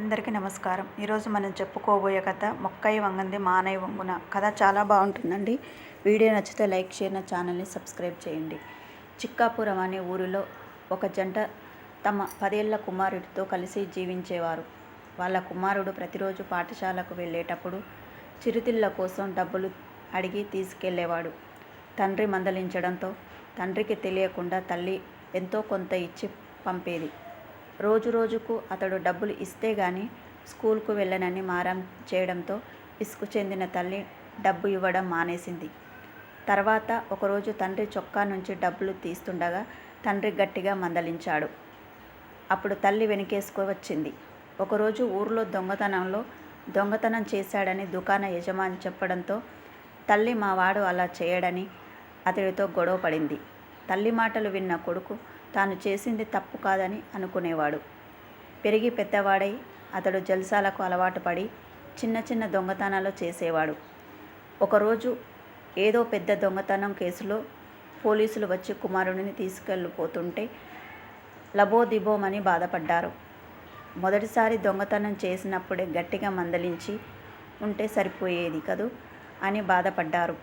అందరికీ నమస్కారం. ఈరోజు మనం చెప్పుకోబోయే కథ మొక్కై వంగంది మానై వంగున. కథ చాలా బాగుంటుందండి. వీడియో నచ్చితే లైక్ షేర్ నా ఛానల్ని సబ్స్క్రైబ్ చేయండి. చిక్కాపురం అనే ఊరిలో ఒక జంట తమ పదేళ్ళ కుమారుడితో కలిసి జీవించేవారు. వాళ్ళ కుమారుడు ప్రతిరోజు పాఠశాలకు వెళ్ళేటప్పుడు చిరుతిళ్ళ కోసం డబ్బులు అడిగి తీసుకెళ్ళేవాడు తండ్రి మందలించడంతో తండ్రికి తెలియకుండా తల్లి ఎంతో కొంత ఇచ్చి పంపేది. రోజు రోజుకు అతడు డబ్బులు ఇస్తే గాని స్కూల్కు వెళ్ళనని మారం చేయడంతో ఇసుకు చెందిన తల్లి డబ్బు ఇవ్వడం మానేసింది. తర్వాత ఒకరోజు తండ్రి చొక్కా నుంచి డబ్బులు తీస్తుండగా తండ్రి గట్టిగా మందలించాడు. అప్పుడు తల్లి వెనకేసుకు వచ్చింది. ఒకరోజు ఊర్లో దొంగతనంలో దొంగతనం చేశాడని దుకాణ యజమాని చెప్పడంతో తల్లి మా వాడు అలా చేయడని అతడితో గొడవ పడింది. తల్లి మాటలు విన్న కొడుకు తాను చేసింది తప్పు కాదని అనుకునేవాడు. పెరిగి పెద్దవాడై అతడు జల్సాలకు అలవాటు పడి చిన్న చిన్న దొంగతనాలు చేసేవాడు. ఒకరోజు ఏదో పెద్ద దొంగతనం కేసులో పోలీసులు వచ్చి కుమారుడిని తీసుకెళ్ళిపోతుంటే లబోదిబోమని బాధపడ్డారు. మొదటిసారి దొంగతనం చేసినప్పుడే గట్టిగా మందలించి ఉంటే సరిపోయేది కదూ అని బాధపడ్డారు.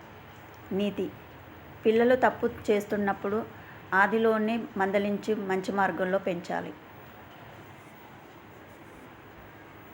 నీతి పిల్లలు తప్పు చేస్తున్నప్పుడు ఆదిలోనే మందలించి మంచి మార్గంలో పెంచాలి.